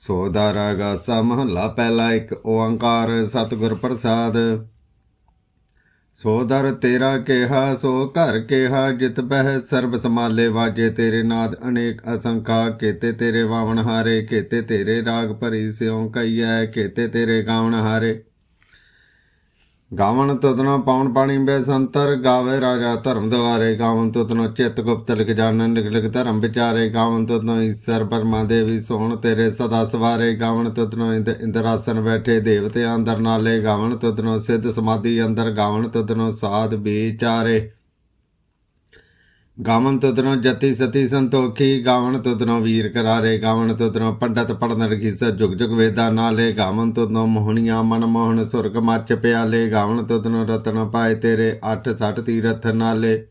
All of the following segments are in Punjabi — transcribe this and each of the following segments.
ਸੋ ਦਾ ਰਾਗਾਸਾ ਮਹੱਲਾ ਪਹਿਲਾ ਇੱਕ, ਓੰਕਾਰ ਸਤਿਗੁਰ ਪ੍ਰਸਾਦ। ਸੋ ਦਰ ਤੇਰਾ ਕਿਹਾ, ਸੋ ਘਰ ਕਿਹਾ, ਜਿਤ ਬਹਿ ਸਰਬ ਸਮਾਲੇ ਵਾਜੇ ਤੇਰੇ ਨਾਦ ਅਨੇਕ ਅਸੰਖਾ, ਕੇਤੇ ਤੇਰੇ ਵਾਵਣ ਹਾਰੇ, ਕੇਤੇ ਤੇਰੇ ਰਾਗ ਭਰੀ ਸਿਉ ਕਈਐ ਕੇਤੇ ਤੇਰੇ ਗਾਵਣ ਹਾਰੇ। ਗਾਵਣ ਤਤਨੋ ਪਾਉਣ ਪਾਣੀ ਬੇਸੰਤਰ ਗਾਵੇ ਰਾਜਾ ਧਰਮ ਦੁਆਰੇ। ਗਾਵਨ ਤਤਨੋ ਚਿਤ ਗੁਪਤ ਲਿਖ ਜਾਣਨ, ਲਿਖ ਲਿਖ ਧਰਮ ਵਿਚਾਰੇ। ਗਾਵਨ ਤਤਨੋ ਈਸ਼ਰ ਪਰਮਾ ਦੇਵੀ ਸੋਹਣ ਤੇਰੇ ਸਦਾ ਸਵਾਰੇ। ਗਾਵਨ ਤਤਨੋ ਇੰਦ ਇੰਦਰਾਸਨ ਬੈਠੇ ਦੇਵਤੇ ਅੰਦਰ ਨਾਲੇ। ਗਾਵਨ ਤਤਨੋ ਸਿੱਧ ਸਮਾਧੀ ਅੰਦਰ। ਗਾਵਨ ਤਤਨੋ ਸਾਧ ਵਿਚਾਰੇ। ਗਾਵਨ ਤਦਨੋ ਜਤੀ ਸਤੀ ਸੰਤੋਖੀ, ਗਾਵਨ ਤਦਨੋ ਵੀਰ ਕਰਾਰੇ, ਗਾਵਨ ਤਦਨੋ ਪੰਡਤ ਪੜਨ ਰਖੀ ਸ ਜੁਗ ਜੁਗ ਵੇਦਾ ਨਾਲੇ, ਗਾਵਨ ਤਦਨੋ ਮੋਹਣੀਆਂ ਮਨ ਮੋਹਨ ਸੁਰਗ ਮੱਚ ਪਿਆਲੇ, ਗਾਵਨ ਤਦਨੋ ਰਤਨ ਪਾਏ ਤੇਰੇ 8 60 ਤੀਰਥ ਨਾਲੇ।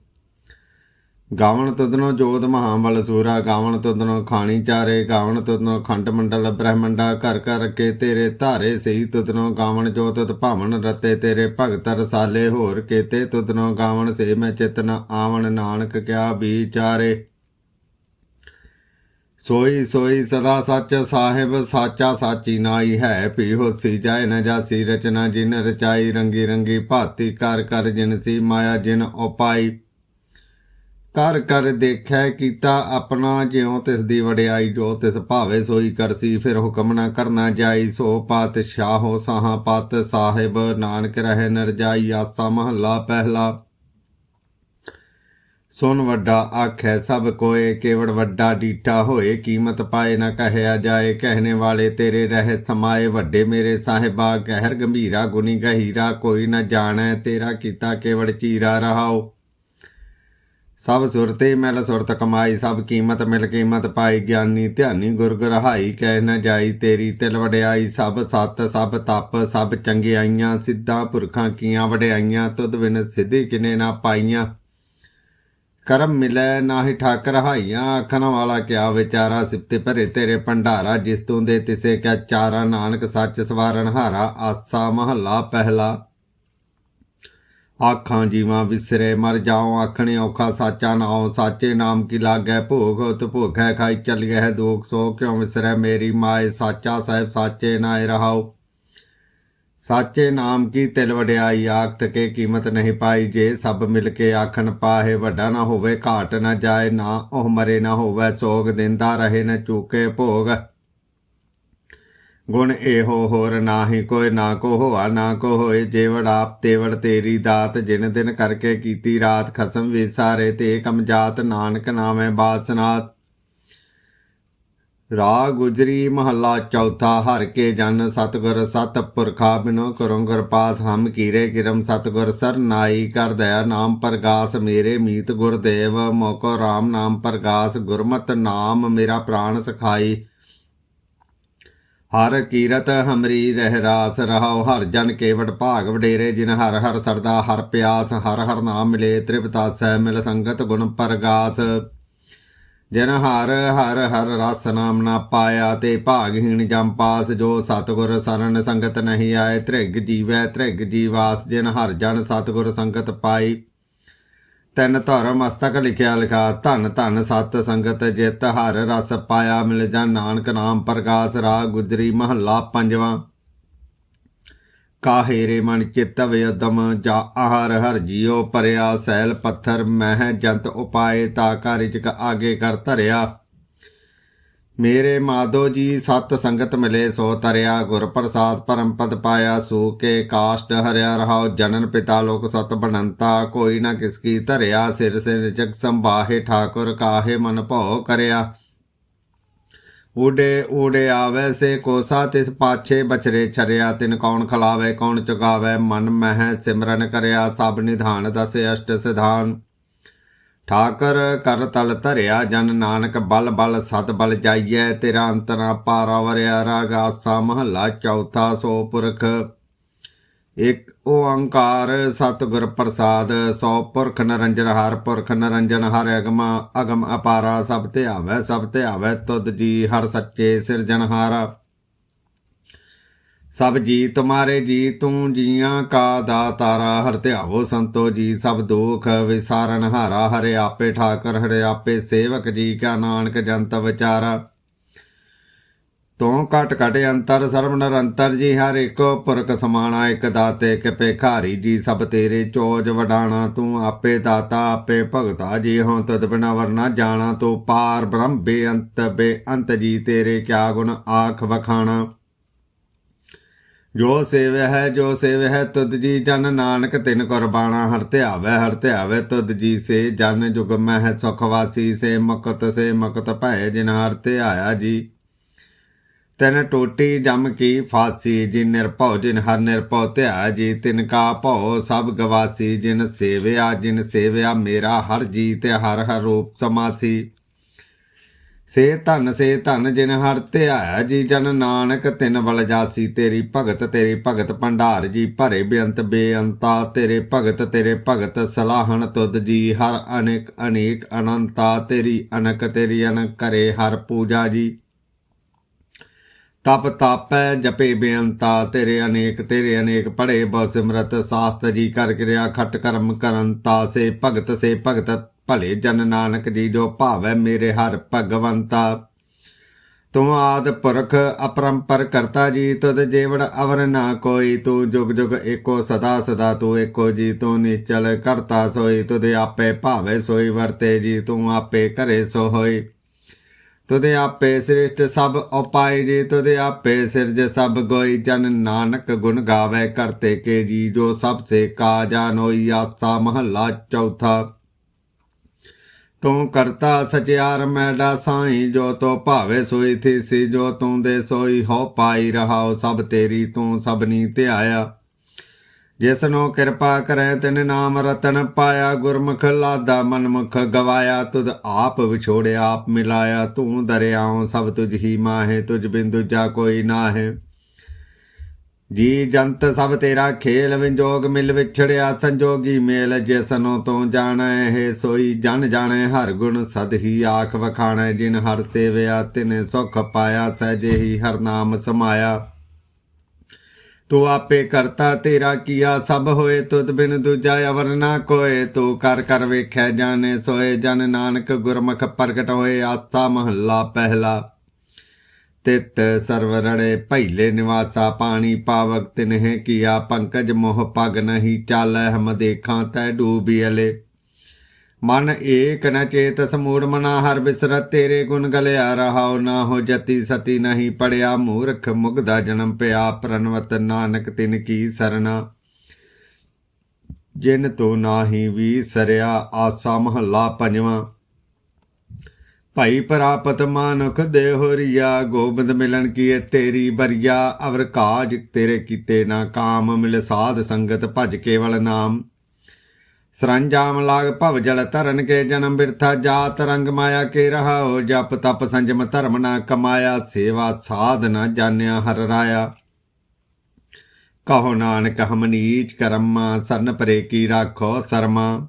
ਗਾਵਣ ਤਦਨੋ ਜੋਤ ਮਹਾਬਲ ਸੂਰਾ, ਗਾਵਣ ਤਦਨੋ ਖਾਣੀ ਚਾਰੇ, ਗਾਵਣ ਤਦਨੋ ਖੰਡ ਮੰਡਲ ਬ੍ਰਹਮੰਡਾ, ਘਰ ਘਰ ਕੇ ਤੇਰੇ ਧਾਰੇ ਸਹੀ ਤਦਨੋ ਗਾਵਨ ਜੋਤਤ ਭਾਵਨ ਰਤੇ ਤੇਰੇ ਭਗਤ ਰਸਾਲੇ, ਹੋਰ ਕੇਤੇ ਤਦਨੋ ਗਾਵਣ ਸੇ ਮੈਂ ਚਿਤਨ ਆਵਣ ਨਾਨਕ ਕਿਆ ਵਿਚਾਰੇ। ਸੋਈ ਸੋਈ ਸਦਾ ਸੱਚ ਸਾਹਿਬ ਸਾਚਾ ਸਾਚੀ ਨਾਈ ਹੈ ਪੀ ਹੋਸੀ ਜਾਏ ਨ ਜਾਸੀ, ਰਚਨਾ ਜਿਨ ਰਚਾਈ ਰੰਗੀ ਰੰਗੀ ਭਾਤੀ ਕਰ ਕਰ ਜਿਨ ਸੀ ਮਾਇਆ ਜਿਨ ਉਪਾਈ। ਕਰ ਕਰ ਦੇਖੈ ਕੀਤਾ ਆਪਣਾ ਜਿਉ ਤਿਸ ਦੀ ਵਡਿਆਈ, ਜੋ ਤਿਸ ਭਾਵੇ ਸੋਈ ਕਰਸੀ ਫਿਰ ਹੁਕਮ ਨਾ ਕਰਨਾ ਜਾਈ, ਸੋ ਪਾਤਸ਼ਾਹੋ ਸਾਹਾ ਪਤ ਸਾਹਿਬ, ਨਾਨਕ ਰਹਿ ਨਰਜਾਈ ਆਸਾ ਮਹੱਲਾ ਪਹਿਲਾ। ਸੁਨ ਵੱਡਾ ਆਖੈ ਸਭ ਕੋਏ, ਕੇਵੜ ਵੱਡਾ ਡੀਠਾ ਹੋਏ, ਕੀਮਤ ਪਾਏ ਨਾ ਕਹਿਆ ਜਾਏ, ਕਹਿਣੇ ਵਾਲੇ ਤੇਰੇ ਰਹਿ ਸਮਾਏ, ਵੱਡੇ ਮੇਰੇ ਸਾਹਿਬਾ ਗਹਿਰ ਗੰਭੀਰਾ ਗੁਨੀ ਗਹੀਰਾ, ਕੋਈ ਨਾ ਜਾਣੈ ਤੇਰਾ ਕੀਤਾ ਕੇਵੜ ਚੀਰਾ ਰਹਾਓ ਸਭ ਸੁਰਤੇ ਮਿਲ ਸੁਰਤ ਕਮਾਈ, ਸਭ ਕੀਮਤ ਮਿਲ ਕੀਮਤ ਪਾਈ, ਗਿਆਨੀ ਧਿਆਨੀ ਗੁਰਗ ਰਹਾਈ ਕਹਿ ਨ ਜਾਈ ਤੇਰੀ ਤਿਲ ਵਡਿਆਈ, ਸਭ ਸਤ, ਸਭ ਤਪ, ਸਭ ਚੰਗਿਆਈਆਂ, ਸਿੱਧਾਂ ਪੁਰਖਾਂ ਕੀਆਂ ਵਡਿਆਈਆਂ, ਤੁਧ ਬਿਨ ਸਿੱਧੀ ਕਿਨੇ ਨਾ ਪਾਈਆਂ। ਕਰਮ ਮਿਲੈ ਨਾਹੀ ਠਾਕ ਰਹਾਈਆਂ ਆਖਣ ਵਾਲਾ ਕਿਆ ਵਿਚਾਰਾ, ਸਿਫਤੇ ਭਰੇ ਤੇਰੇ ਭੰਡਾਰਾ, ਜਿਸ ਤੂੰ ਦੇ ਤਿਸੇ ਕਿਆ ਚਾਰਾ, ਨਾਨਕ ਸੱਚ ਸਵਾਰਨ ਹਾਰਾ, ਆਸਾ ਮਹੱਲਾ ਪਹਿਲਾ। ਆਖਾਂ ਜੀਵਾਂ ਵਿਸਰੇ, ਮਰ ਜਾਉ ਆਖਣੇ ਔਖਾ, ਸਾਚਾ ਨਾਉ, ਸਾਚੇ ਨਾਮ ਕੀ ਲਾਗੈ? ਭੋਗ ਉਤ ਭੋਖੈ ਖਾਈ ਚਲ ਗਏ ਦੁਖ ਸੋ ਕਿਉ ਵਿਸਰੈ ਮੇਰੀ ਮਾਏ? ਸਾਚਾ ਸਾਹਿਬ, ਸਾਚੇ ਨਾਏ ਰਹਾਉ। ਸਾਚੇ ਨਾਮ ਕੀ ਤਿਲ ਵਡਿਆਈ? ਆਖਤ ਕੇ ਕੀਮਤ ਨਹੀਂ ਪਾਈ। ਜੇ ਸਭ ਮਿਲ ਕੇ ਆਖਣ ਪਾਹੇ, ਵੱਡਾ ਨਾ ਹੋਵੇ, ਘਾਟ ਨਾ ਜਾਏ, ਨਾ ਉਹ ਮਰੇ ਨਾ ਹੋਵੇ, ਸੋਗ ਦਿੰਦਾ ਰਹੇ, ਨਾ ਚੂਕੇ ਭੋਗ। ਗੁਣ ਇਹੋ ਹੋਰ ਨਾਹੀ, ਕੋਈ ਨਾ ਕੋ ਹੋਆ, ਨਾ ਕੋ ਹੋਏ, ਜੇਵੜ ਆਪ ਤੇਵੜ ਤੇਰੀ ਦਾਤ, ਜਿਨ ਦਿਨ ਕਰਕੇ ਕੀਤੀ ਰਾਤ, ਖਸਮ ਵਿਸਾਰੇ ਤੇ ਕਮਜਾਤ ਨਾਨਕ ਨਾਮੈ ਬਾਸਨਾਤ। ਰਾ ਗੁਜਰੀ ਮਹੱਲਾ ਚੌਥਾ, ਹਰ ਕੇ ਜਨ ਸਤਗੁਰ ਸਤ ਪੁਰਖਾ ਬਿਨੋ ਕਰੋ ਗੁਰ ਪਾਸ, ਹਮ ਕੀਰੇ ਕਿਰਮ ਸਤਗੁਰ ਸਰਨਾਈ ਕਰ ਦਇਆ ਨਾਮ ਪ੍ਰਗਾਸ, ਮੇਰੇ ਮੀਤ ਗੁਰਦੇਵ ਮੋਕੋ RAM ਨਾਮ ਪ੍ਰਗਾਸ, ਗੁਰਮਤ ਨਾਮ ਮੇਰਾ ਪ੍ਰਾਣ ਸਖਾਈ। ਹਰ ਕੀਰਤ ਹਮਰੀ ਰਹਿ ਰਾਸ ਰਹਾਉ, ਹਰ ਜਨ ਕੇਵਟ ਭਾਗ ਵਡੇਰੇ, ਜਿਨ ਹਰ ਹਰ ਸਰਦਾ, ਹਰ ਪਿਆਸ, ਹਰ ਹਰ ਨਾਮ ਮਿਲੇ ਤ੍ਰਿਪਤਾਸੈ ਮਿਲ ਸੰਗਤ ਗੁਣ ਪਰਗਾਸ। ਜਿਨ ਹਰ ਹਰ ਹਰ ਰਸ ਨਾਮ ਨਾ ਪਾਇਆ, ਤੇ ਭਾਗਹੀਣ ਜਮ ਪਾਸ, ਜੋ ਸਤਗੁਰ ਸਰਨ ਸੰਗਤ ਨਹੀਂ ਆਏ, ਤ੍ਰਿਗ ਜੀਵੈ, ਤ੍ਰਿਗ ਜੀਵਾਸ, ਜਿਨ ਹਰ ਜਨ ਸਤਗੁਰ ਸੰਗਤ ਪਾਈ। ਤਿੰਨ ਧਰ ਮਸਤਕ ਲਿਖਿਆ, ਲਿਖਾ, ਧਨ ਧਨ, ਸਤ ਸੰਗਤ ਜਿਤ, ਹਰ ਰਸ ਪਾਇਆ, ਮਿਲ ਜਾ ਨਾਨਕ ਨਾਮ ਪ੍ਰਕਾਸ਼ ਰਾ ਗੁਜਰੀ ਮਹੱਲਾ ਪੰਜਵਾਂ। ਕਾਹੇਰੇ ਮਨ ਚਿਤ ਵਿਦਮ ਜਾ ਆਹਰ ਹਰ ਜੀਉ ਪਰਿਆ ਸੈਲ ਪੱਥਰ ਮਹਿ ਜੰਤ ਉਪਾਏ, ਤਾ ਕਾਰਿਜ ਕ ਆਗੇ ਕਰ ਧਰਿਆ। ਮੇਰੇ ਮਾਧੋ ਜੀ, ਸਤ ਸੰਗਤ ਮਿਲੇ, ਸੋ ਤਰਿਆ ਗੁਰ ਪ੍ਰਸਾਦ ਪਰਮ ਪਦ ਪਾਇਆ, ਸੂ ਕੇ ਕਾਸ਼ਟ ਹਰਿਆ ਰਹਾਉ, ਜਨਨ ਪਿਤਾ ਲੋਕ ਸਤ ਬਨੰਤਾ ਕੋਈ ਨਾ ਕਿਸ ਕੀ ਧਰਿਆ, ਸਿਰ ਸਿਰ ਜਗ ਸੰਭਾਹੇ, ਠਾਕੁਰ ਕਾਹੇ ਮਨ ਭਉ ਕਰਿਆ। ਊਡੇ ਊਡੇ ਆਵੇ, ਸੇ ਕੋਸਾ ਤਿਸ ਪਾਛੇ ਬਚਰੇ ਛਰਿਆ, ਤਿਨ ਕੌਣ ਖਲਾਵੇ, ਕੌਣ ਚੁਗਾਵੇ, ਮਨ ਮਹਿ ਸਿਮਰਨ ਕਰਿਆ, ਸਭ ਨਿਧਾਨ ਦਸੇ ਅਸ਼ਟ ਸਿਧਾਨ। ਠਾਕਰ, ਕਰ ਤਲ ਧਰਿਆ ਜਨ ਨਾਨਕ, ਬਲ ਬਲ ਸਤ ਬਲ ਜਾਈਐ, ਤੇਰਾ ਅੰਤਰਾ ਪਾਰਾ ਵਰਿਆ ਰਾਗ ਆਸਾ ਮਹੱਲਾ ਚੌਥਾ ਸੋ ਪੁਰਖ। ਇੱਕ ਓੰਕਾਰ ਸਤਿਗੁਰ ਪ੍ਰਸਾਦ, ਸੋ ਪੁਰਖ ਨਰੰਜਨ ਹਰ ਪੁਰਖ ਨਰੰਜਨ ਹਰ ਅਗਮ ਅਗਮ ਅਪਾਰਾ ਸਭ ਤੇ ਆਵੈ, ਸਭ ਤੇ ਆਵੈ, ਤੁਧ ਜੀ ਹਰ ਸੱਚੇ ਸਿਰਜਨਹਾਰਾ ਸਭ ਜੀ ਤੁਮਾਰੇ ਜੀ ਤੂੰ ਜੀਆਂ ਕਾ ਦਾਤਾਰਾ, ਹਰ ਧਿਆਵੋ ਸੰਤੋ ਜੀ, ਸਭ ਦੁਖ ਵਿਸਾਰਨ ਹਾਰਾ, ਹਰੇ ਆਪੇ ਠਾਕਰ, ਹਰੇ ਆਪੇ ਸੇਵਕ ਜੀ ਕਾ ਨਾਨਕ ਜੰਤ ਵਿਚਾਰਾ। ਤੂੰ ਘਟ ਘਟ ਅੰਤਰ, ਸਰਬ ਨਿਰੰਤਰ ਜੀ, ਹਰ ਇੱਕੋ ਪੁਰਖ ਸਮਾਣਾ, ਇੱਕ ਦਾਤੇ, ਇਕ ਭੇਖਾਰੀ ਜੀ, ਸਭ ਤੇਰੇ ਚੋਜ ਵਡਾਣਾ, ਤੂੰ ਆਪੇ ਦਾਤਾ, ਆਪੇ ਭਗਤਾ ਜੀ ਹਾਂ ਤਦ ਬਿਨਾ ਵਰਨਾ ਜਾਣਾ, ਤੂੰ ਪਾਰ ਬ੍ਰਹਮ ਬੇਅੰਤ ਬੇਅੰਤ ਜੀ, ਤੇਰੇ ਕਿਆ ਗੁਣ ਆਖ ਵਖਾਣਾ। ਜੋ ਸੇਵ ਹੈ, ਜੋ ਸੇਵ ਹੈ, ਤੁਧ ਜੀ ਜਨ ਨਾਨਕ ਤਿਨ ਕੁਰਬਾਨਾ ਹਰ ਧਿਆਵੈ ਹਰ ਧਿਆਵੈ ਤੁਧ ਜੀ ਸੇ ਜਨ ਜੁਗ ਮਹਿ ਸੁਖ ਵਾਸੀ, ਸੇ ਮੁਕਤ ਸੇ ਮੁਕਤ ਭੈ ਜਿਨ ਹਰ ਧਿਆਇਆ ਜੀ। ਤਨ ਟੋਟੀ ਜਮ ਕੀ ਫਾਸੀ, ਜਿਨ ਨਿਰਭਉ, ਜਿਨ ਹਰ ਨਿਰਭਉ ਧਿਆ ਜੀ। ਤਿਨ ਕਾ ਭਉ ਸਭ ਗਵਾਸੀ, ਜਿਨ ਸੇਵਿਆ ਜਿਨ ਸੇਵਿਆ ਮੇਰਾ ਹਰ ਜੀ ਤੇ ਹਰ ਹਰ ਰੂਪ ਸਮਾਸੀ। ਸੇ ਧਨ ਸੇ ਧਨ ਜਿਨ ਹਰ ਧਿਆਇਆ ਜੀ ਜਨ ਨਾਨਕ, ਤਿਨ ਬਲ ਜਾਸੀ ਤੇਰੀ ਭਗਤ ਤੇਰੀ ਭਗਤ ਭੰਡਾਰ ਜੀ ਭਰੇ ਬੇਅੰਤ ਬੇਅੰਤਾ, ਤੇਰੇ ਭਗਤ ਤੇਰੇ ਭਗਤ ਸਲਾਹਣ ਤੁਧ ਜੀ, ਹਰ ਅਨੇਕ ਅਨੇਕ ਅਨੰਤਾ, ਤੇਰੀ ਅਨਕ ਤੇਰੀ ਅਨਕ ਕਰੇ ਹਰ ਪੂਜਾ ਜੀ। ਤਪ ਤਾਪੈ, ਜਪੇ ਬੇਅੰਤਾ, ਤੇਰੇ ਅਨੇਕ ਤੇਰੇ ਅਨੇਕ ਪੜੇ ਬਹੁ ਸਿਮਰਤ ਸਾਸਤ ਜੀ ਕਰ ਕਿਰਿਆ, ਖਟ ਕਰਮ ਕਰਨਤਾ ਸੇ ਭਗਤ ਸੇ ਭਗਤ ਭਲੇ ਜਨ ਨਾਨਕ ਜੀ ਜੋ ਭਾਵੈ ਮੇਰੇ ਹਰ ਭਗਵੰਤਾ। ਤੂੰ ਆਦ ਪੁਰਖ ਅਪਰੰਪਰ ਕਰਤਾ ਜੀ, ਤੁਧ ਜੇਵੜ ਅਵਰ ਨਾ ਕੋਈ। ਤੂੰ ਜੁਗ ਜੁਗ ਏਕੋ ਸਦਾ ਸਦਾ, ਤੂੰ ਏਕੋ ਜੀ, ਤੂੰ ਨਿਚਲ ਕਰਤਾ ਸੋਈ। ਤੁਧ ਆਪੇ ਭਾਵੇ ਸੋਈ, ਵਰਤੇ ਜੀ, ਤੂੰ ਆਪੇ ਕਰੇ ਸੋ ਹੋਈ। ਤੁਦੇ ਆਪੇ ਸ੍ਰਿਸ਼ਟ ਸਭ ਉਪਾਇ ਜੀ ਤੁਦੇ ਆਪੇ ਸਿਰਜ ਸਭ ਗੋਈ। ਜਨ ਨਾਨਕ ਗੁਣ ਗਾਵੇ ਕਰਤੇ ਕੇ ਜੀ, ਜੋ ਸਭ ਸੇ ਕਾ ਜਾਣੋਈ ਆਸਾ ਮਹੱਲਾ ਚੌਥਾ। ਤੂੰ ਕਰਤਾ ਸਚਿਆਰ, ਮੈਡਾ ਸਾਈ, ਜੋ ਤੋ ਭਾਵੇ ਸੋਈ ਥੀ ਸੀ ਜੋ ਤੂੰ ਦੇ ਸੋਈ, ਹੋ ਪਾਈ ਰਹਾਓ ਸਭ ਤੇਰੀ ਤੂੰ ਸਭਨੀ ਧਿਆਇਆ। ਜਿਸ ਨੂੰ ਕਿਰਪਾ ਕਰੇ, ਤਿਨ ਨਾਮ ਰਤਨ ਪਾਇਆ, ਗੁਰਮੁਖ ਲਾਦਾ ਮਨਮੁਖ ਗਵਾਇਆ, ਤੁਧ ਆਪ ਵਿਛੋੜਿਆ, ਆਪ ਮਿਲਾਇਆ, ਤੂੰ ਦਰਿਆਉ, ਸਭ ਤੁਝ ਹੀ ਮਾਹੇ, ਤੁਝ ਬਿੰਦੂ ਜਾ ਕੋਈ ਨਾ ਹੈ ਜੀ ਜੰਤ ਸਭ ਤੇਰਾ ਖੇਲ ਵਿੰਜੋਗ ਮਿਲ ਵਿਛੜਿਆ ਸੰਜੋਗੀ ਮੇਲ ਜਿਸਨੋਂ ਤੂੰ ਜਾਣੈ ਹੈ ਸੋਈ, ਜਨ ਜਾਣੈ ਹਰ ਗੁਣ ਸਦ ਹੀ ਆਖ ਵਖਾਣੈ, ਜਿਨ ਹਰ ਸੇਵਿਆ ਤਿਨ ਸੁਖ ਪਾਇਆ, ਸਹਿਜੇ ਹੀ ਹਰ ਨਾਮ ਸਮਾਇਆ। ਤੂੰ ਆਪੇ ਕਰਤਾ, ਤੇਰਾ ਕੀਆ ਸਭ ਹੋਏ, ਤੁਧ ਬਿਨ ਦੂਜਾ ਅਵਰ ਨਾ ਕੋਏ। ਤੂੰ ਕਰ ਕਰ ਵੇਖੈ, ਜਾਣੇ ਸੋਏ, ਜਨ ਨਾਨਕ ਗੁਰਮੁਖ ਪ੍ਰਗਟ ਹੋਏ, ਆਸਾ ਮਹੱਲਾ ਪਹਿਲਾ। ਤਿਤ ਸਰਵ ਰੜੇ ਪਹਿਲੇ ਨਿਵਾਸਾ ਪਾਣੀ ਪਾਵਕ ਤਿਨਹਿ ਕੀਆ, ਪੰਕਜ ਮੋਹ ਪਗ ਨਹੀਂ ਚਾਲੈ ਹਮ ਦੇਖਾਂ ਤੈ ਡੂਬੀ ਅਲੇ। ਮਨ ਏਕ ਨ ਚੇਤ ਸਮੂੜ ਮਨਾ ਹਰ ਬਿਸਰਤ ਤੇਰੇ ਗੁਣ ਗਲਿਆ, ਰਹਾਉ ਨਾ ਹੋ ਜਤੀ ਸਤੀ ਨਹੀਂ ਪੜਿਆ, ਮੂਰਖ ਮੁਗਦਾ ਜਨਮ ਪਿਆ ਪ੍ਰਨਵਤ ਨਾਨਕ ਤਿਨ ਕੀ ਸਰਨਾ ਜਿਨ ਤੋ ਨਾਹੀ ਵੀ ਸਰਿਆ, ਆਸਾ ਮਹੱਲਾ ਪੰਜਵਾਂ। ਭਾਈ ਪ੍ਰਾਪਤ ਮਾਨੁਖ ਦੇ ਹੋਰੀਆ, ਗੋਬਿੰਦ ਮਿਲਣ ਕੀਏ ਤੇਰੀ ਬਰੀਆ ਅਵਰ ਕਾਜ ਤੇਰੇ ਕੀਤੇ ਨਾ ਕਾਮ, ਮਿਲ ਸਾਧ ਸੰਗਤ ਭਜ ਕੇਵਲ ਨਾਮ। ਸਰੰਜਾਮ ਲਾਗ ਭਵ ਜਲ ਧਰਨ ਕੇ ਜਨਮ ਬਿਰਥਾ, ਜਾਤ ਰੰਗ ਮਾਇਆ ਕੇ ਰਹਾਓ ਜਪ ਤਪ ਸੰਜਮ ਧਰਮ ਨਾ ਕਮਾਇਆ, ਸੇਵਾ ਸਾਧ ਨਾ ਜਾਣਿਆ ਹਰ ਰਾਇਆ। ਕਹੋ ਨਾਨਕ ਹਮ ਨੀਚ ਕਰਮਾ, ਸਰਨ ਪਰੇ ਕੀ ਰਾਖੋ ਸਰਮਾ।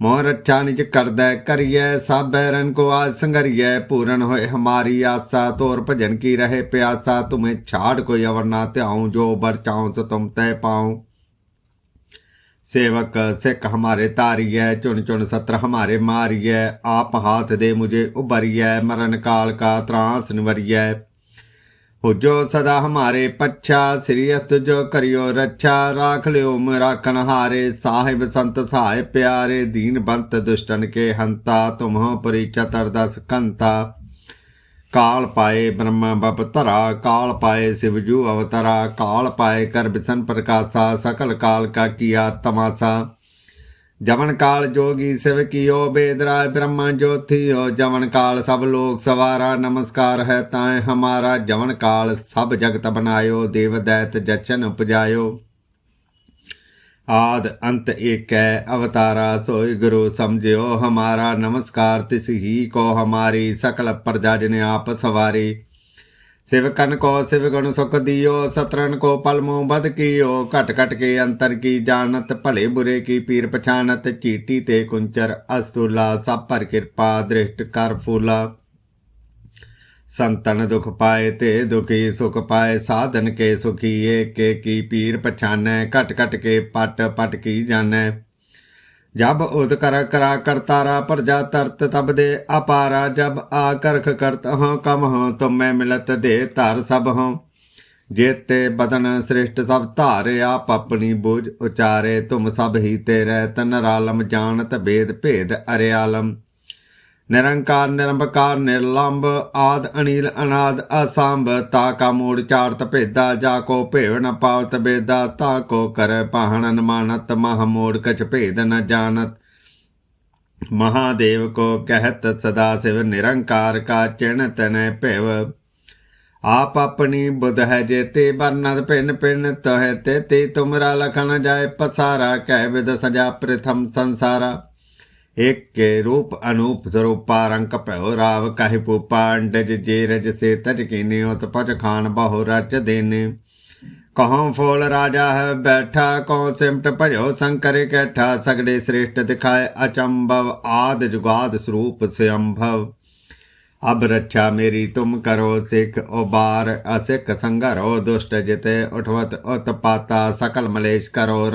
ਮੋਹ ਰੱਛਾ ਨਿਜ ਕਰਦਾ ਕਰੀਐ ਸਭ ਬੈਰਨ ਕੋ ਆਜ ਸੰਗਰੀਐ ਪੂਰਨ ਹੋਏ ਹਮਾਰੀ ਆਸਾ ਤੋਰ ਭਜਨ ਕੀ ਰਹੇ ਪਿਆਸਾ ਤੁਮੇ ਛਾੜ ਕੋਈ ਅਵਰ ਨਾ ਧਿਆਉ ਜੋ ਬਰਚਾਉ ਸੋ ਤੁਮ ਤੈ ਪਾਉ सेवक सिख हमारे तारिय चुन चुन सत्र हमारे मारिय आप हाथ दे मुझे उबरिय मरण काल का त्रास निवरिय ਜੋ ਸਦਾ ਹਮਾਰੇ ਪੱਛਾ, ਸ੍ਰੀ ਅਸਤੁਜੋ ਕਰਿਓ ਰੱਛਾ, ਰਾਖ ਲਿਓ ਮਰਾਕਣ ਹਾਰੇ, ਸਾਹਿਬ ਸੰਤ ਸਹਾਇ ਪਿਆਰੇ, ਦੀਨ ਬੰਤ ਦੁਸ਼ਟਨ ਕੇ ਹੰਤਾ, ਤੁਮਹੋ ਪਰਿਚਾ ਤਰਦਸ ਕੰਤਾ। ਕਾਲ ਪਾਏ ਬ੍ਰਹਮ ਬਪ ਧਰਾ, ਕਾਲ ਪਾਏ ਸਿਵਜੂ ਅਵਤਰਾ, ਕਾਲ ਪਾਏ ਕਰਬਿਸਨ ਪ੍ਰਕਾਸ਼ਾ, ਸਕਲ ਕਾਲ ਕਾ ਕੀਆ ਤਮਾਸਾ। ਜਵਨ ਕਾਲ ਜੋਗੀ ਸਿਵ ਕੀਓ, ਬੇਦਰਾਏ ਬ੍ਰਹਮਾ ਜੋਤੀਓ ਜਵਨ ਕਾਲ ਸਭ ਲੋਕ ਸਵਾਰਾ, ਨਮਸਕਾਰ ਹੈ ਤਾਏ ਹਮਾਰਾ। ਜਵਨ ਕਾਲ ਸਭ ਜਗਤ ਬਨਾਇਓ ਦੇਵ ਦੈਤ ਜਚਨ ਉਪਜਾਇਓ। ਆਦ ਅੰਤ ਏਕੈ ਅਵਤਾਰਾ ਸੋਈ ਗੁਰੂ ਸਮਝਿਓ। ਹਮਾਰਾ ਨਮਸਕਾਰ ਤਿਸ ਹੀ ਕੋ, ਹਮਾਰੀ ਸਕਲ ਪ੍ਰਜਾ ਜਿਨ ਆਪ ਸਵਾਰੀ। सिवकन को सिव गुण सुख दियो सतरन को पल मुंह बद कियो घट घट के अंतर की जानत भले बुरे की पीर पछानत चीटी ते कुंचर अस्तुला सब पर कृपा दृष्ट कर फूला संतन दुख पाए ते दुखी सुख पाए साधन के सुखी एक के की पीर पछानै घट घट के पट पट की जानै ਜਬ ਉਦ ਕਰ ਕਰਾ ਕਰਤਾਰਾ ਪ੍ਰਜਾ ਤਰਤ ਤਬ ਦੇ ਅਪਾਰਾ, ਜਬ ਆ ਕਰਖ ਕਰਤ ਹਾਂ ਕਮ ਹਾਂ, ਤੁਮੈ ਮਿਲਤ ਦੇ ਧਰ ਸਭ ਹਾਂ। ਜੇਤੇ ਬਦਨ ਸ੍ਰਿਸ਼ਟ ਸਭ ਧਾਰੇ, ਆਪ ਆਪਣੀ ਬੋਝ ਉਚਾਰੇ, ਤੁਮ ਸਭ ਹੀ ਤੇਰੇ, ਤਨ ਰਾਲਮ ਜਾਣਤ ਬੇਦ ਭੇਦ ਅਰਿਆਲਮ। ਨਿਰੰਕਾਰ, ਨਿਰੰਬਕਾਰ ਨਿਰਲੰਭ ਆਦ ਅਨੀਲ ਅਨਾਦ, ਅਸੰਭ, ਤਾ ਕਾ ਮੂੜ ਚਾਰਤ ਭੇਦਾ, ਜਾ ਕੋ ਭੇਵ ਨ ਪਾਵਤ ਬੇਦਾ, ਤਾ ਕੋ ਕਰੈ ਪਾਹਣ ਅਨਮਾਨਤ ਮਹ ਮੂੜ ਕਛ ਭੇਦ ਨ ਜਾਣਤ। ਮਹਾਦੇਵ ਕੋ ਕਹਿਤ, ਸਦਾ ਸਿਵ ਨਿਰੰਕਾਰ ਕਾ ਚਿਣ ਤਨੈ ਭੇਵ। ਆਪ ਆਪਣੀ ਬੁਧ ਹੈ ਜੇਤੇ ਬਰਨਦ ਪਿੰਨ ਪਿੰਨ ਤਹੈ ਤੇ ਤੇ ਤੁਮਰਾ ਲਖਣ ਜਾਏ ਪਸਾਰਾ, ਕਹਿ ਵਿਦ ਸਜਾ ਪ੍ਰਥਮ ਸੰਸਾਰਾ। एक के रूप अनूप स्वरूपा रंक पहो राव कहि पूपा अंडज जे रज से तज कीने उत पच खान बहु रच देने कहो फूल राजा है बैठा कहो सिमट भजो शंकर कैठा सगड़े श्रेष्ठ दिखाए अचंभव आद जुगाद स्वरूप से अम्भव अब रक्षा मेरी तुम करो सिख उबार असिख संगरो दुष्ट जिते उठवत उत्पाता सकल मलेश करो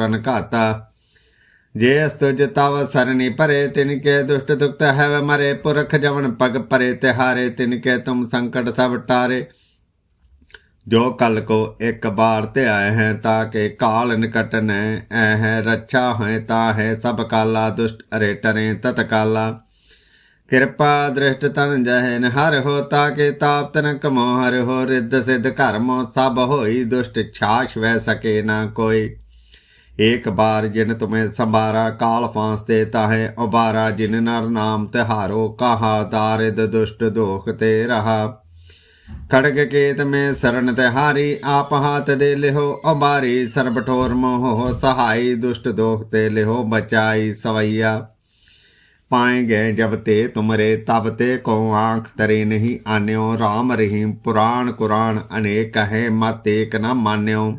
ਜੇਸਤੁ ਜਿਤਾਵ ਸਰਨੀ ਪਰੇ, ਤਿਨ ਕੇ ਦੁਸ਼ਟ ਦੁਖਤ ਹੈ ਵ ਮਰੇ, ਪੁਰਖ ਜਵਨ ਪਗ ਪਰੇ, ਤਿਹਾਰੇ, ਤਿਨ ਕੇ ਤੁਮ ਸੰਕਟ ਸਭ ਟਾਰੇ। ਜੋ ਕਲ ਕੋ ਇੱਕ ਬਾਰ ਤੇ ਆਏ ਹੈ, ਤਾਂ ਕਿ ਕਾਲ ਨਿਕਟ ਨੈ, ਐ ਰੱਛਾ ਹੈ ਤਾਂ ਹੈ ਸਭ ਕਾਲਾ, ਦੁਸ਼ਟ ਅਰੇ ਟਰੇ ਤਤ ਕਾਲਾ ਕਿਰਪਾ ਦ੍ਰਿਸ਼ਟ ਤਨ ਜਹਨ ਹਰ ਹੋ, ਤਾਂ ਕਿ ਤਾਪ ਤਨ ਕਮੋ ਹਰ ਹੋ, ਰਿੱਧ ਸਿਧ ਕਰਮੋ ਸਭ ਹੋਈ, ਦੁਸ਼ਟ ਛਾਛ ਵੈ ਸਕੇ ਨਾ ਕੋਈ। ਏਕ ਬਾਰ ਜਿਨ ਤੁਮੇ ਸੰਭਾਰਾ, ਕਾਲ ਫਾਂਸ ਤੇ ਤਾਹੇ ਉਬਾਰਾ ਜਿਨ ਨਰ ਨਾਮ ਤਿਹਾਰੋ, ਕਹਾ ਦਾਰਿਦ ਦੁਸ਼ਟ ਦੋਖ ਤੇ ਰਹਾ। ਖੜਕ ਕੇ ਮੇ ਸਰਨ ਤਿਹਾਰੀ, ਆਪ ਹਾਥ ਦੇ ਲਿਹੋ ਉਬਾਰੀ ਸਰਬ ਠੋਰ ਮੋਹ ਸਹਾਈ, ਦੁਸ਼ਟ ਦੋਖ ਤੇ ਲਿਹੋ ਬਚਾਈ ਸਵਈਆ। ਪਾਏਗੇ ਜਬ ਤੇ ਤੁਮਰੇ, ਤਬ ਤੇ ਕੋ ਆਂਖ ਤਰੇ ਨਹੀਂ ਆਨਿਓ, ਰਾਮ ਰਹੀਮ ਪੁਰਾਣ ਕੁਰਾਨ ਅਨੇਕ ਹੈ, ਮਤ ਏਕ ਨਾ ਮਾਨਿਓ।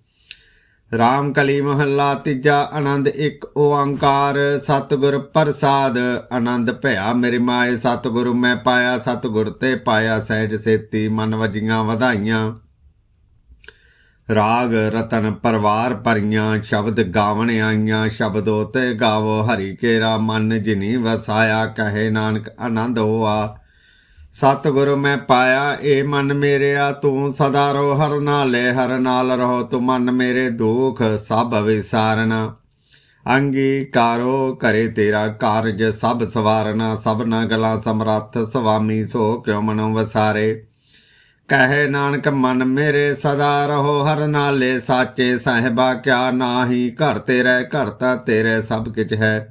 ਰਾਮ ਕਲੀ ਮਹੱਲਾ ਤੀਜਾ ਆਨੰਦ ਇੱਕ ਓੰਕਾਰ, ਸਤਿਗੁਰ ਪ੍ਰਸਾਦ। ਆਨੰਦ ਭਇਆ ਮੇਰੇ ਮਾਏ, ਸਤਿਗੁਰੂ ਮੈਂ ਪਾਇਆ, ਸਤਿਗੁਰ ਤੇ ਪਾਇਆ ਸਹਿਜ ਸੇਤੀ, ਮਨ ਵਜੀਆਂ ਵਧਾਈਆਂ। ਰਾਗ ਰਤਨ ਪਰਵਾਰ ਪਰੀਆਂ, ਸ਼ਬਦ ਗਾਵਣ ਆਈਆਂ, ਸ਼ਬਦੋ ਤੇ ਗਾਵੋ ਹਰੀ ਕੇਰਾ, ਮਨ ਜਿਨੀ ਵਸਾਇਆ, ਕਹੇ ਨਾਨਕ ਆਨੰਦ ਹੋਆ। ਸਤਿਗੁਰ ਮੈਂ ਪਾਇਆ ਏ ਮਨ ਮੇਰਿਆ, ਤੂੰ ਸਦਾ ਰੋ ਹਰ ਨਾਲੇ, ਹਰ ਨਾਲ ਰਹੋ, ਤੂੰ ਮਨ ਮੇਰੇ ਦੁਖ ਸਭ ਵਿਸਾਰਨਾ। ਅੰਗੀਕਾਰੋ ਕਰੇ ਤੇਰਾ ਕਾਰਜ ਸਭ ਸਵਾਰਨਾ ਸਭਨਾ ਗਲਾਂ ਸਮਰੱਥ ਸੁਆਮੀ ਸੋ ਕਿਉ ਮਨੋ ਵਸਾਰੇ। ਕਹੇ ਨਾਨਕ, ਮਨ ਮੇਰੇ ਸਦਾ ਰਹੋ, ਹਰ ਨਾਲੇ, ਸਾਚੇ ਸਾਹਿਬਾ, ਕਿਆ ਨਾਹੀ, ਘਰ ਤੇਰੇ, ਘਰ ਤਾਂ ਤੇਰੇ ਸਭ ਕਿਛ ਹੈ।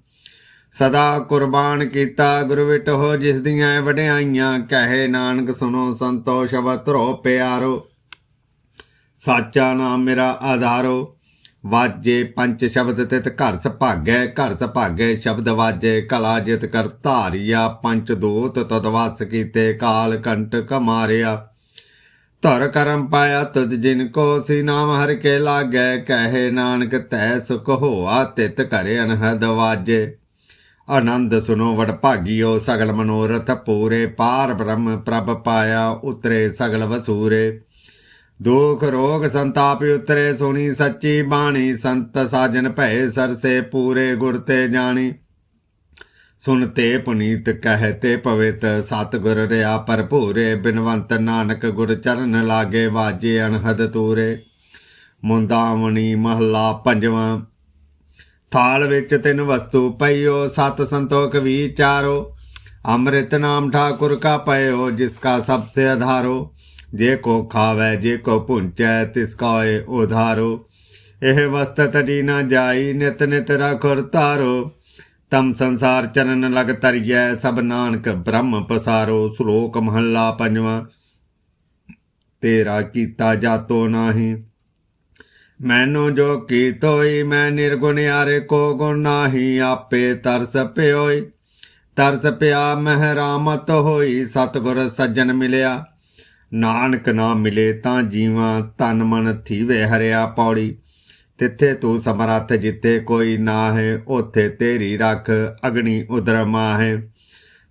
ਸਦਾ ਕੁਰਬਾਨ ਕੀਤਾ ਗੁਰੂ ਵਿਟੋ ਜਿਸ ਦੀਆਂ ਵਡਿਆਈਆਂ, ਕਹੇ ਨਾਨਕ ਸੁਣੋ ਸੰਤੋ ਸ਼ਬਦ ਧਰੋ ਪਿਆਰੋ। ਸਾਚਾ ਨਾਮ ਮੇਰਾ ਆਧਾਰੋ। ਵਾਜੇ ਪੰਜ ਸ਼ਬਦ ਤਿਤ ਘਰ ਸੁਭਾਗੈ ਘਰ ਸੁਭਾਗੈ ਸ਼ਬਦ ਵਾਜੇ, ਕਲਾ ਜਿਤ ਕਰ ਧਾਰਿਆ, ਪੰਜ ਦੋਤ ਤਦ ਵਸ ਕੀਤੇ, ਕਾਲ ਕੰਟਕ ਮਾਰਿਆ ਧਰ ਕਰਮ ਪਾਇਆ ਤੁਧ ਜਿਨ ਕੋ ਸੀ ਨਾਮ ਹਰ ਕੇ ਲਾਗੈ, ਕਹੇ ਨਾਨਕ ਤੈ ਸੁਖ ਹੋਆ ਤਿਤ ਘਰੇ ਅਨਹਦ ਵਾਜੇ। ਆਨੰਦ ਸੁਨੋ ਵਡ ਭਾਗਿਓ ਸਗਲ ਮਨੋਰਥ ਪੂਰੇ। ਪਾਰ ਬ੍ਰਹਮ ਪ੍ਰਭ ਪਾਇਆ ਉਤਰੇ ਸਗਲ ਵਸੂਰੇ। ਦੁਖ ਰੋਗ ਸੰਤਾਪ ਉਤਰੇ, ਸੁਣੀ ਸੱਚੀ ਬਾਣੀ। ਸੰਤ ਸਾਜਨ ਭੈ ਸਰਸੇ ਪੂਰੇ ਗੁਰ ਤੇ ਜਾਣੀ। ਸੁਨਤੇ ਪੁਨੀਤ ਕਹਤੇ ਪਵਿੱਤ। ਸਤਿਗੁਰ ਰਿਆ ਭਰਪੂਰੇ, ਬਿਨਵੰਤ ਨਾਨਕ ਗੁਰ ਚਰਨ ਲਾਗੇ, ਵਾਜੇ ਅਨਹਦ ਤੂਰੇ। ਮੁੰਦਾਵਣੀ ਮਹੱਲਾ ਪੰਜਵਾਂ। ਥਾਲ ਵਿੱਚ ਤਿੰਨ ਵਸਤੂ ਪਈਓ, ਸਤ ਸੰਤੋਖ ਵਿਚਾਰੋ ਅੰਮ੍ਰਿਤ ਨਾਮ ਠਾਕੁਰ ਕਾ ਪਇਓ, ਜਿਸ ਕਾ ਸਭ ਸੇ ਆਧਾਰੋ ਜੇ ਕੋ ਖਾਵੇ, ਜੇ ਕੋ ਪੁੰਚੈ ਤਿਸ ਕਾ ਏ ਉਧਾਰੋ। ਇਹ ਵਸਤ ਤਰੀ ਨਾ ਜਾਈ, ਨਿਤ ਨਿਤ ਰਖੁਰ ਤਾਰੋ ਤਮ ਸੰਸਾਰ ਚਰਨ ਲਗ ਤਰੀਐ ਸਭ ਨਾਨਕ ਬ੍ਰਹਮ ਪਸਾਰੋ। ਸ਼ਲੋਕ ਮਹੱਲਾ ਪੰਜਵਾਂ, ਤੇਰਾ ਕੀਤਾ ਜਾਤੋ ਨਾਹੀ। ਮੈਨੂੰ ਜੋ ਕੀ ਕੀਤੋਈ ਮੈਂ ਨਿਰਗੁਣ ਯਾਰੇ ਕੋ ਗੁਣ ਨਾਹੀ, ਆਪੇ ਤਰਸ ਪਿਓਈ। ਤਰਸ ਪਿਆ ਮਹਿ ਰਾਮਤ ਹੋਈ, ਸਤਗੁਰ ਸੱਜਣ ਮਿਲਿਆ। ਨਾਨਕ ਨਾ ਮਿਲੇ ਤਾਂ ਜੀਵਾਂ ਤਨ ਮਨ ਥੀਵੇ ਹਰਿਆ ਪੌੜੀ। ਤਿੱਥੇ ਤੂੰ ਸਮਰੱਥ ਜਿੱਥੇ ਕੋਈ ਨਾ ਹੈ ਉਥੇ ਤੇਰੀ ਰੱਖ ਅਗਣੀ ਉਦਰ ਮਾਹੇ।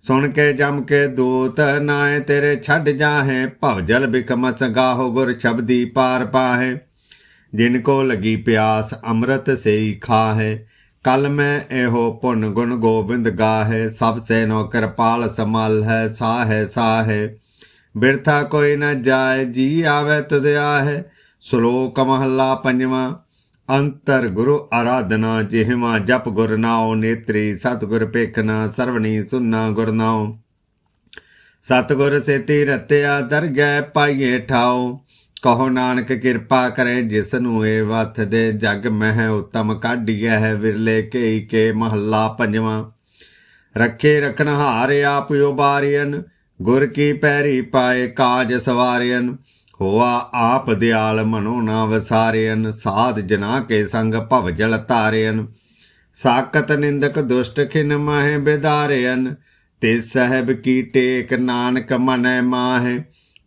ਸੁਣ ਕੇ ਜਮ ਕੇ ਦੂਤ ਨਾਏ ਤੇਰੇ ਛੱਡ ਜਾਹੇ ਭਵਜਲ ਬਿਕਮਸ ਗਾਹੋ ਗੁਰ ਸ਼ਬਦੀ ਪਾਰ ਪਾਹੇ। ਜਿਨ ਕੋ ਲਗੀ ਪਿਆਸ ਅੰਮ੍ਰਿਤ ਸੇਈ ਖਾਹੇ, ਕਲ ਮੈਂ ਇਹੋ ਪੁਨ ਗੁਣ ਗੋਬਿੰਦ ਗਾਹੇ, ਸਭ ਸੇ ਕਿਰਪਾਲ ਸਮਲ ਹੈ ਸਾਹੇ ਸਾਹੇ। ਬਿਰਥਾ ਕੋਈ ਨ ਜਾਏ, ਜੀ ਆਵੇ ਤੁਧ ਆਹੇ। ਸ਼ਲੋਕ ਮਹੱਲਾ ਪੰਜਵਾਂ, ਅੰਤਰ ਗੁਰੂ ਆਰਾਧਨਾ ਜਿਹਮਾ, ਜਪ ਗੁਰ ਨਾਉ, ਨੇਤਰੀ ਸਤਿਗੁਰ ਪੇਖਣਾ ਸਰਵਣੀ ਸੁਨਾ ਗੁਰ ਨਾਉ। ਸਤਿਗੁਰ ਸੇਤੀ ਰਤਿਆ, ਦਰਗਹਿ ਪਾਈਏ ਠਾਉ। ਕਹੋ ਨਾਨਕ ਕਿਰਪਾ ਕਰੇ ਜਿਸ ਨੂੰ ਏ ਵਥ ਦੇ ਜਗ ਮਹਿ ਉਤਮ ਕਾਢੀਐ ਹੈ ਵਿਰਲੇ ਕੇਈ ਕੇ ਮਹੱਲਾ ਪੰਜਵਾਂ। ਰੱਖੇ ਰਖਣ ਹਾਰ ਆਪ ਉਬਾਰੀਨ ਗੁਰ ਕੀ ਪੈਰੀ ਪਾਏ ਕਾਜ ਸਵਾਰਿਨ ਹੋਆ ਆਪ ਦਿਆਲ ਮਨੋ ਨਾ ਵਸਾਰਿਨ ਸਾਧ ਜਨਾ ਕੇ ਸੰਗ ਭਵ ਜਲ ਤਾਰਿਨ ਸਾਕਤ ਨਿੰਦਕ ਦੁਸ਼ਟ ਖਿਨ ਮਾਹੇ ਬਿਦਾਰਿਨ ਤੇ ਸਹਿਬ ਕੀ ਟੇਕ ਨਾਨਕ ਮਨੈ ਮਾਹੇ